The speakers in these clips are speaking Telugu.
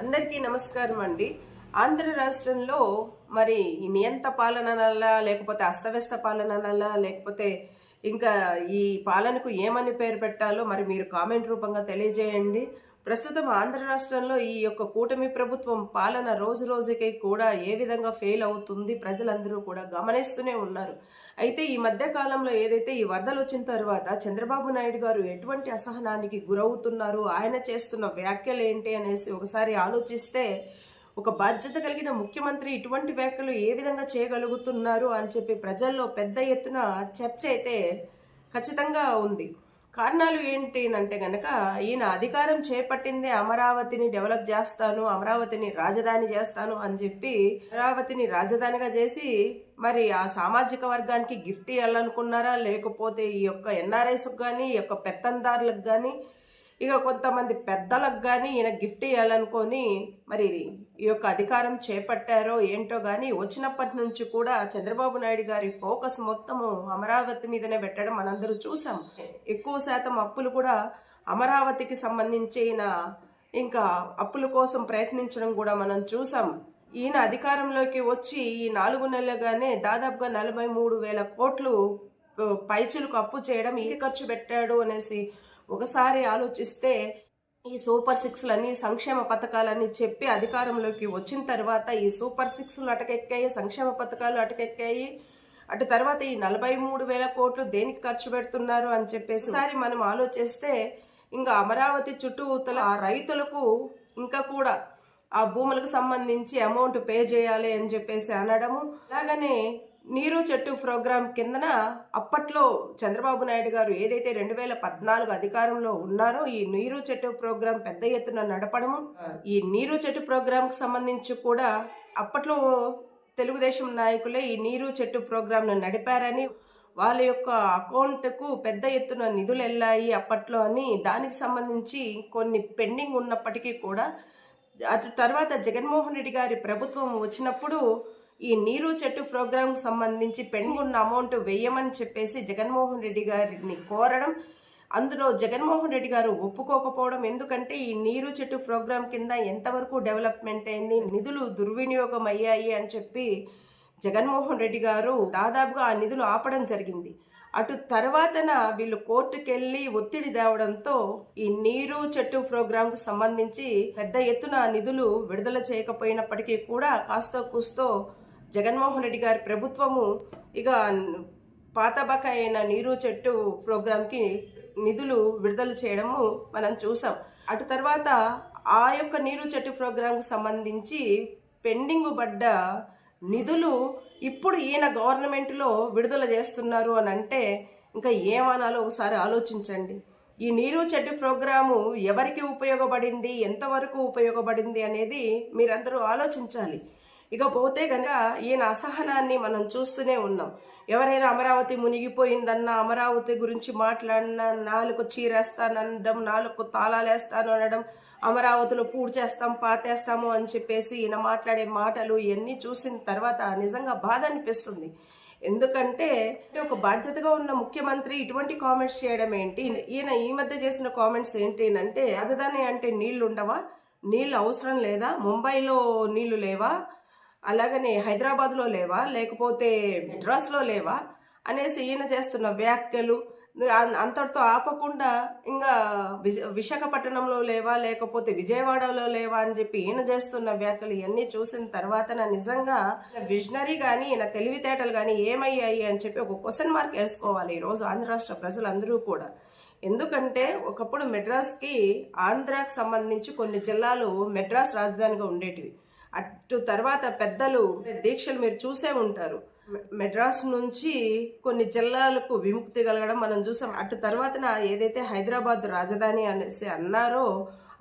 అందరికీ నమస్కారం అండి. ఆంధ్ర రాష్ట్రంలో మరి ఈ నియంత పాలనలా లేకపోతే అస్తవ్యస్త పాలననలా లేకపోతే ఇంకా ఈ పాలనకు ఏమని పేరు పెట్టాలో మరి మీరు కామెంట్ రూపంగా తెలియజేయండి. ప్రస్తుతం ఆంధ్ర రాష్ట్రంలో ఈ యొక్క కూటమి ప్రభుత్వం పాలన రోజు రోజుకై కూడా ఏ విధంగా ఫెయిల్ అవుతుంది ప్రజలందరూ కూడా గమనిస్తూనే ఉన్నారు. అయితే ఈ మధ్య కాలంలో ఏదైతే ఈ వరదలు వచ్చిన తర్వాత చంద్రబాబు నాయుడు గారు ఎటువంటి అసహనానికి గురవుతున్నారు ఆయన చేస్తున్న వ్యాఖ్యలు ఏంటి అనేసి ఒకసారి ఆలోచిస్తే ఒక బాధ్యత కలిగిన ముఖ్యమంత్రి ఇటువంటి వ్యాఖ్యలు ఏ విధంగా చేయగలుగుతున్నారు అని చెప్పి ప్రజల్లో పెద్ద ఎత్తున చర్చ అయితే ఖచ్చితంగా ఉంది. కారణాలు ఏంటి అంటే గనక ఈయన అధికారం చేపట్టిందే అమరావతిని డెవలప్ చేస్తాను అమరావతిని రాజధాని చేస్తాను అని చెప్పి అమరావతిని రాజధానిగా చేసి మరి ఆ సామాజిక వర్గానికి గిఫ్ట్ ఇవ్వాలనుకున్నారా లేకపోతే ఈ యొక్క ఎన్ఆర్ఐస్కి కానీ ఈ యొక్క పెత్తందారులకు కానీ ఇక కొంతమంది పెద్దలకు కానీ ఈయన గిఫ్ట్ ఇవ్వాలనుకొని మరి ఈ యొక్క అధికారం చేపట్టారో ఏంటో కానీ వచ్చినప్పటి నుంచి కూడా చంద్రబాబు నాయుడు గారి ఫోకస్ మొత్తము అమరావతి మీదనే పెట్టడం మనందరూ చూసాం. ఎక్కువ శాతం అప్పులు కూడా అమరావతికి సంబంధించిన ఇంకా అప్పుల కోసం ప్రయత్నించడం కూడా మనం చూసాం. ఈయన అధికారంలోకి వచ్చి ఈ నాలుగు నెలలుగానే దాదాపుగా నలభై మూడు వేల కోట్లు పైచులకు అప్పు చేయడం ఇది ఖర్చు పెట్టాడు అనేసి ఒకసారి ఆలోచిస్తే ఈ సూపర్ సిక్స్లని సంక్షేమ పథకాలని చెప్పి అధికారంలోకి వచ్చిన తర్వాత ఈ సూపర్ సిక్స్లు అటకెక్కాయి సంక్షేమ పథకాలు అటకెక్కాయి. అటు తర్వాత ఈ నలభై మూడు వేల కోట్లు దేనికి ఖర్చు పెడుతున్నారు అని చెప్పేసి ఒకసారి మనం ఆలోచిస్తే ఇంకా అమరావతి చుట్టూతల ఆ రైతులకు ఇంకా కూడా ఆ భూములకు సంబంధించి అమౌంట్ పే చేయాలి అని చెప్పేసి అనడము. అలాగనే నీరు చెట్టు ప్రోగ్రాం కిందన అప్పట్లో చంద్రబాబు నాయుడు గారు ఏదైతే రెండు వేల పద్నాలుగు అధికారంలో ఉన్నారో ఈ నీరు చెట్టు ప్రోగ్రాం పెద్ద ఎత్తున నడపడము ఈ నీరు చెట్టు ప్రోగ్రాంకి సంబంధించి కూడా అప్పట్లో తెలుగుదేశం నాయకులే ఈ నీరు చెట్టు ప్రోగ్రాంను నడిపారని వాళ్ళ యొక్క అకౌంట్కు పెద్ద ఎత్తున నిధులు వెళ్ళాయి అప్పట్లో అని దానికి సంబంధించి కొన్ని పెండింగ్ ఉన్నప్పటికీ కూడా అటు తర్వాత జగన్మోహన్ రెడ్డి గారి ప్రభుత్వం వచ్చినప్పుడు ఈ నీరు చెట్టు ప్రోగ్రాంకు సంబంధించి పెండింగ్ అమౌంట్ వేయమని చెప్పేసి జగన్మోహన్ రెడ్డి గారిని కోరడం అందులో జగన్మోహన్ రెడ్డి గారు ఒప్పుకోకపోవడం ఎందుకంటే ఈ నీరు చెట్టు ప్రోగ్రాం కింద ఎంతవరకు డెవలప్మెంట్ అయింది నిధులు దుర్వినియోగం అయ్యాయి అని చెప్పి జగన్మోహన్ రెడ్డి గారు దాదాపుగా ఆ నిధులు ఆపడం జరిగింది. అటు తర్వాతన వీళ్ళు కోర్టుకెళ్ళి ఒత్తిడి తేవడంతో ఈ నీరు చెట్టు ప్రోగ్రాంకు సంబంధించి పెద్ద ఎత్తున నిధులు విడుదల చేయకపోయినప్పటికీ కూడా కాస్తో కూస్తో జగన్మోహన్ రెడ్డి గారి ప్రభుత్వము ఇక పాతబక అయిన నీరు చెట్టు ప్రోగ్రాంకి నిధులు విడుదల చేయడము మనం చూసాం. అటు తర్వాత ఆ యొక్క నీరు చెట్టు ప్రోగ్రాంకు సంబంధించి పెండింగ్ పడ్డ నిధులు ఇప్పుడు ఈయన గవర్నమెంట్లో విడుదల చేస్తున్నారు అని అంటే ఇంకా ఏమనాలో ఒకసారి ఆలోచించండి. ఈ నీరు చెట్టు ప్రోగ్రాము ఎవరికి ఉపయోగపడింది ఎంతవరకు ఉపయోగపడింది అనేది మీరందరూ ఆలోచించాలి. ఇక పోతే కనుక ఈయన అసహనాన్ని మనం చూస్తూనే ఉన్నాం. ఎవరైనా అమరావతి మునిగిపోయిందన్న అమరావతి గురించి మాట్లాడిన నాలుగు చీరేస్తానడం నాలుగు తాళాలు వేస్తాను అనడం అమరావతిలో పూడ్ చేస్తాం పాతేస్తాము అని చెప్పేసి ఈయన మాట్లాడే మాటలు ఇవన్నీ చూసిన తర్వాత నిజంగా బాధ అనిపిస్తుంది. ఎందుకంటే ఒక బాధ్యతగా ఉన్న ముఖ్యమంత్రి ఇటువంటి కామెంట్స్ చేయడం ఏంటి? ఈయన ఈ మధ్య చేసిన కామెంట్స్ ఏంటి అంటే రాజధాని అంటే నీళ్ళు ఉండవా నీళ్ళు అవసరం లేదా? ముంబైలో నీళ్ళు లేవా? అలాగనే హైదరాబాద్లో లేవా? లేకపోతే మెడ్రాస్లో లేవా? అనేసి ఈయన చేస్తున్న వ్యాఖ్యలు అంతటితో ఆపకుండా ఇంకా విజ విశాఖపట్నంలో లేవా? లేకపోతే విజయవాడలో లేవా? అని చెప్పి ఈయన చేస్తున్న వ్యాఖ్యలు ఇవన్నీ చూసిన తర్వాత నా నిజంగా విజనరీ కానీ ఈయన తెలివితేటలు కానీ ఏమయ్యాయి అని చెప్పి ఒక క్వశ్చన్ మార్క్ వేసుకోవాలి ఈరోజు ఆంధ్ర రాష్ట్ర ప్రజలందరూ కూడా. ఎందుకంటే ఒకప్పుడు మెడ్రాస్కి ఆంధ్రాకి సంబంధించి కొన్ని జిల్లాలు మెడ్రాస్ రాజధానిగా ఉండేటివి. అటు తర్వాత పెద్దలు దీక్షలు మీరు చూసే ఉంటారు. మెడ్రాస్ నుంచి కొన్ని జిల్లాలకు విముక్తి కలగడం మనం చూసాం. అటు తర్వాత ఏదైతే హైదరాబాద్ రాజధాని అనేసి అన్నారో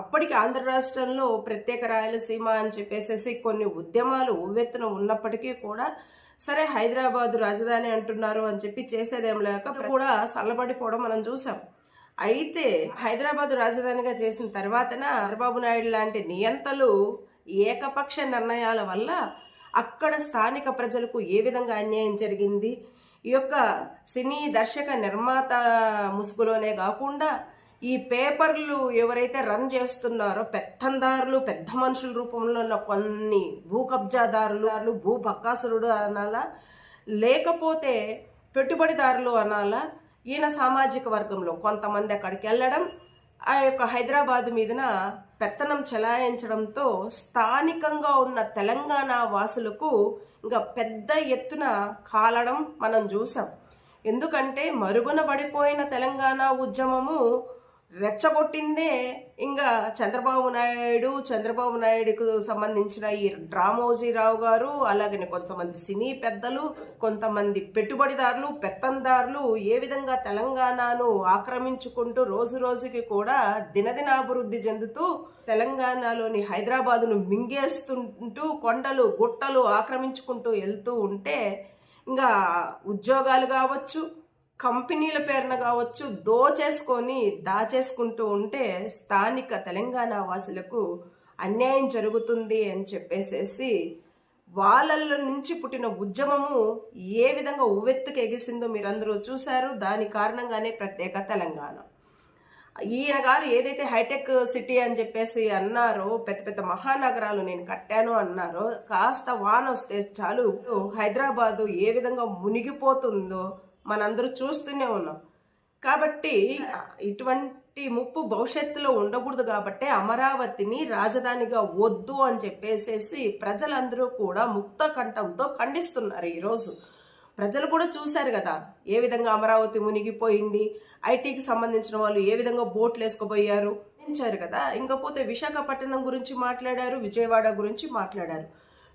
అప్పటికి ఆంధ్ర రాష్ట్రంలో ప్రత్యేక రాయలసీమ అని చెప్పేసేసి కొన్ని ఉద్యమాలు ఉవ్వెత్తున ఉన్నప్పటికీ కూడా సరే హైదరాబాద్ రాజధాని అంటున్నారు అని చెప్పి చేసేదేం లేక కూడా చల్లబడిపోవడం మనం చూసాం. అయితే హైదరాబాద్ రాజధానిగా చేసిన తర్వాతన చంద్రబాబు నాయుడు లాంటి నియంతలు ఏకపక్ష నిర్ణయాల వల్ల అక్కడ స్థానిక ప్రజలకు ఏ విధంగా అన్యాయం జరిగింది? ఈ యొక్క సినీ దర్శక నిర్మాత ముసుగులోనే కాకుండా ఈ పేపర్లు ఎవరైతే రన్ చేస్తున్నారో పెత్తందారులు పెద్ద మనుషుల రూపంలో ఉన్న కొన్ని భూ కబ్జాదారులు భూ బక్కాసురుడు అనాలా లేకపోతే పెట్టుబడిదారులు అనాలా ఈయన సామాజిక వర్గంలో కొంతమంది అక్కడికి వెళ్ళడం ఆ యొక్క హైదరాబాద్ మీదన పెత్తనం చెలాయించడంతో స్థానికంగా ఉన్న తెలంగాణ వాసులకు ఇంకా పెద్ద ఎత్తున కాలడం మనం చూసాం. ఎందుకంటే మరుగున పడిపోయిన తెలంగాణ ఉద్యమము రెచ్చగొట్టిందే ఇంకా చంద్రబాబు నాయుడు చంద్రబాబు నాయుడుకు సంబంధించిన ఈ రామోజీరావు గారు అలాగనే కొంతమంది సినీ పెద్దలు కొంతమంది పెట్టుబడిదారులు పెత్తందారులు ఏ విధంగా తెలంగాణను ఆక్రమించుకుంటూ రోజు రోజుకి కూడా దినదినాభివృద్ధి చెందుతూ తెలంగాణలోని హైదరాబాదును మింగేస్తుంటూ కొండలు గుట్టలు ఆక్రమించుకుంటూ వెళ్తూ ఉంటే ఇంకా ఉద్యోగాలు కావచ్చు కంపెనీల పేరున కావచ్చు దోచేసుకొని దాచేసుకుంటూ ఉంటే స్థానిక తెలంగాణ వాసులకు అన్యాయం జరుగుతుంది అని చెప్పేసేసి వాళ్ళల్లో నుంచి పుట్టిన ఉద్యమము ఏ విధంగా ఉవ్వెత్తుకు ఎగిసిందో మీరందరూ చూశారు. దాని కారణంగానే ప్రత్యేక తెలంగాణ. ఈయన గారు ఏదైతే హైటెక్ సిటీ అని చెప్పేసి అన్నారో పెద్ద పెద్ద మహానగరాలు నేను కట్టాను అన్నారో కాస్త వాన వస్తే చాలు హైదరాబాదు ఏ విధంగా మునిగిపోతుందో మనందరూ చూస్తూనే ఉన్నాం. కాబట్టి ఇటువంటి ముప్పు భవిష్యత్తులో ఉండకూడదు కాబట్టి అమరావతిని రాజధానిగా వద్దు అని చెప్పేసేసి ప్రజలందరూ కూడా ముక్త కంఠంతో ఖండిస్తున్నారు ఈరోజు. ప్రజలు కూడా చూశారు కదా ఏ విధంగా అమరావతి మునిగిపోయింది ఐటీకి సంబంధించిన వాళ్ళు ఏ విధంగా బోట్లు వేసుకుపోయారు ఇచ్చారు కదా. ఇంకపోతే విశాఖపట్నం గురించి మాట్లాడారు విజయవాడ గురించి మాట్లాడారు.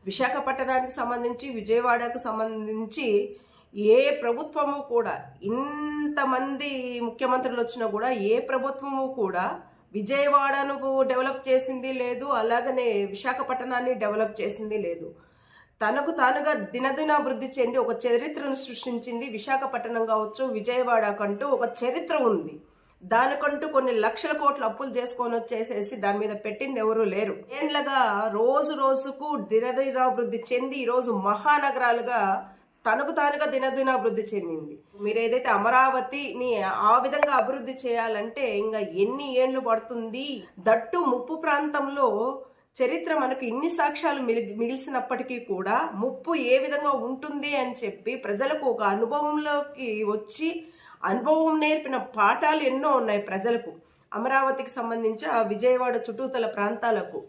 విశాఖపట్నానికి సంబంధించి విజయవాడకు సంబంధించి ఏ ప్రభుత్వము కూడా ఇంతమంది ముఖ్యమంత్రులు వచ్చినా కూడా ఏ ప్రభుత్వము కూడా విజయవాడను డెవలప్ చేసింది లేదు అలాగనే విశాఖపట్నాన్ని డెవలప్ చేసింది లేదు. తనకు తానుగా దినదినాభివృద్ధి చెంది ఒక చరిత్రను సృష్టించింది విశాఖపట్నం కావచ్చు విజయవాడ కంటూ ఒక చరిత్ర ఉంది. దానికంటూ కొన్ని లక్షల కోట్లు అప్పులు చేసుకొని వచ్చేసేసి దాని మీద పెట్టింది ఎవరూ లేరు. ఏండ్లగా రోజు రోజుకు దినదినాభివృద్ధి చెంది ఈరోజు మహానగరాలుగా తనకు తానుగా దినదినాభివృద్ధి చెందింది. మీరు ఏదైతే అమరావతిని ఆ విధంగా అభివృద్ధి చేయాలంటే ఇంకా ఎన్ని ఏండ్లు పడుతుంది? దట్టు ముప్పు ప్రాంతంలో చరిత్ర మనకు ఇన్ని సాక్ష్యాలు మిగి కూడా ముప్పు ఏ విధంగా ఉంటుంది అని చెప్పి ప్రజలకు ఒక అనుభవంలోకి వచ్చి అనుభవం నేర్పిన పాఠాలు ఎన్నో ఉన్నాయి ప్రజలకు. అమరావతికి సంబంధించి ఆ విజయవాడ చుట్టూతల ప్రాంతాలకు.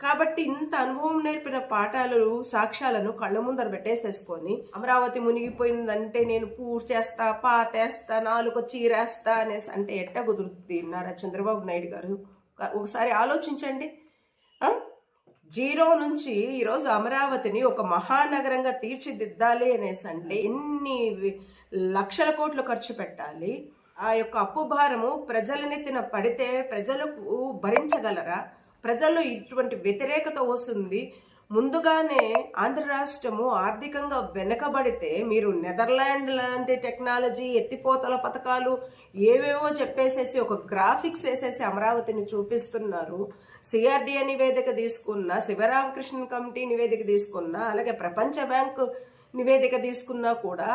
కాబట్టి ఇంత అనుభవం నేర్పిన పాఠాలు సాక్ష్యాలను కళ్ళ ముందర పెట్టేసేసుకొని అమరావతి మునిగిపోయిందంటే నేను పూర్చేస్తా పాతేస్తా నాలుగు చీరేస్తా అనేసి అంటే ఎట్ట కుదురుతుంది నారా చంద్రబాబు నాయుడు గారు? ఒకసారి ఆలోచించండి. జీరో నుంచి ఈరోజు అమరావతిని ఒక మహానగరంగా తీర్చిదిద్దాలి అనేసి అంటే ఎన్ని లక్షల కోట్లు ఖర్చు పెట్టాలి? ఆ యొక్క అప్పు భారము ప్రజల నెత్తిన పడితే ప్రజలకు భరించగలరా? ప్రజల్లో ఇటువంటి వ్యతిరేకత వస్తుంది. ముందుగానే ఆంధ్ర రాష్ట్రము ఆర్థికంగా వెనకబడితే మీరు నెదర్లాండ్ లాంటి టెక్నాలజీ ఎత్తిపోతల పథకాలు ఏవేవో చెప్పేసేసి ఒక గ్రాఫిక్స్ వేసేసి అమరావతిని చూపిస్తున్నారు. సిఆర్డిఏ నివేదిక తీసుకున్న శివరామకృష్ణ కమిటీ నివేదిక తీసుకున్న అలాగే ప్రపంచ బ్యాంకు నివేదిక తీసుకున్నా కూడా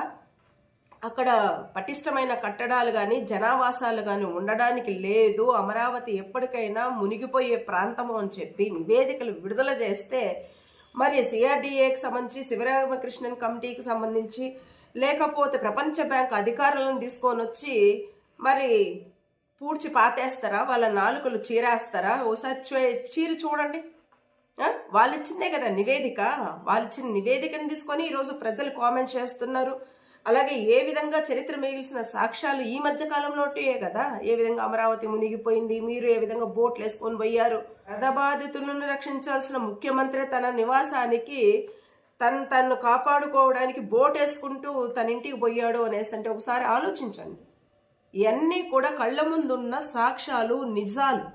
అక్కడ పటిష్టమైన కట్టడాలు కానీ జనావాసాలు కానీ ఉండడానికి లేదు. అమరావతి ఎప్పటికైనా మునిగిపోయే ప్రాంతము అని చెప్పి నివేదికలు విడుదల చేస్తే మరి సిఆర్డిఏకి సంబంధించి శివరామకృష్ణన్ కమిటీకి సంబంధించి లేకపోతే ప్రపంచ బ్యాంక్ అధికారులను తీసుకొని వచ్చి మరి పూడ్చి పాతేస్తారా? వాళ్ళ నాలుకలు చీరేస్తారా? ఓసారి చీరి చూడండి. వాళ్ళు ఇచ్చిందే కదా నివేదిక. వాళ్ళు ఇచ్చిన నివేదికను తీసుకొని ఈరోజు ప్రజలు కామెంట్ చేస్తున్నారు. అలాగే ఏ విధంగా చరిత్ర మిగిల్సిన సాక్ష్యాలు ఈ మధ్య కాలంలోటే కదా? ఏ విధంగా అమరావతి మునిగిపోయింది? మీరు ఏ విధంగా బోట్లు వేసుకొని పోయారు? బాధితులను రక్షించాల్సిన ముఖ్యమంత్రి తన నివాసానికి తను తను కాపాడుకోవడానికి బోట్ వేసుకుంటూ తన ఇంటికి పోయాడు అనేసి అంటే ఒకసారి ఆలోచించండి. ఇవన్నీ కూడా కళ్ళ ముందున్న సాక్ష్యాలు నిజాలు.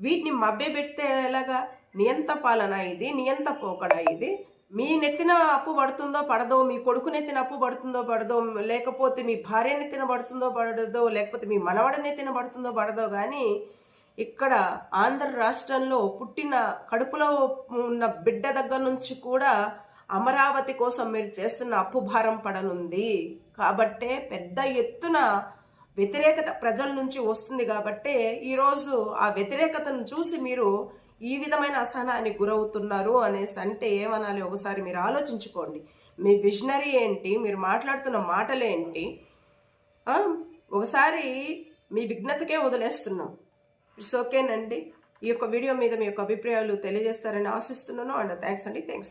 వీటిని మభ్యపెడితే ఎలాగా? నియంత పాలన ఇది నియంత పోకడ ఇది. మీ నెత్తిన అప్పు పడుతుందో పడదో మీ కొడుకు నెత్తిన అప్పు పడుతుందో పడదో లేకపోతే మీ భార్య నెత్తిన పడుతుందో పడదో లేకపోతే మీ మనవడ నెత్తిన పడుతుందో పడదో కానీ ఇక్కడ ఆంధ్ర రాష్ట్రంలో పుట్టిన కడుపులో ఉన్న బిడ్డ దగ్గర నుంచి కూడా అమరావతి కోసం మీరు చేస్తున్న అప్పు భారం పడనుంది. కాబట్టే పెద్ద ఎత్తున వ్యతిరేకత ప్రజల నుంచి వస్తుంది కాబట్టే ఈరోజు ఆ వ్యతిరేకతను చూసి మీరు ఈ విధమైన అసహనానికి గురవుతున్నారు అనేసి అంటే ఏమనాలి? ఒకసారి మీరు ఆలోచించుకోండి. మీ విజనరీ ఏంటి? మీరు మాట్లాడుతున్న మాటలేంటి ఒకసారి మీ విఘ్నతకే వదిలేస్తున్నాం. ఇట్స్ ఓకేనండి. ఈ యొక్క వీడియో మీద మీ యొక్క అభిప్రాయాలు తెలియజేస్తారని ఆశిస్తున్నాను. అండ్ థ్యాంక్స్ అండి. థ్యాంక్స్.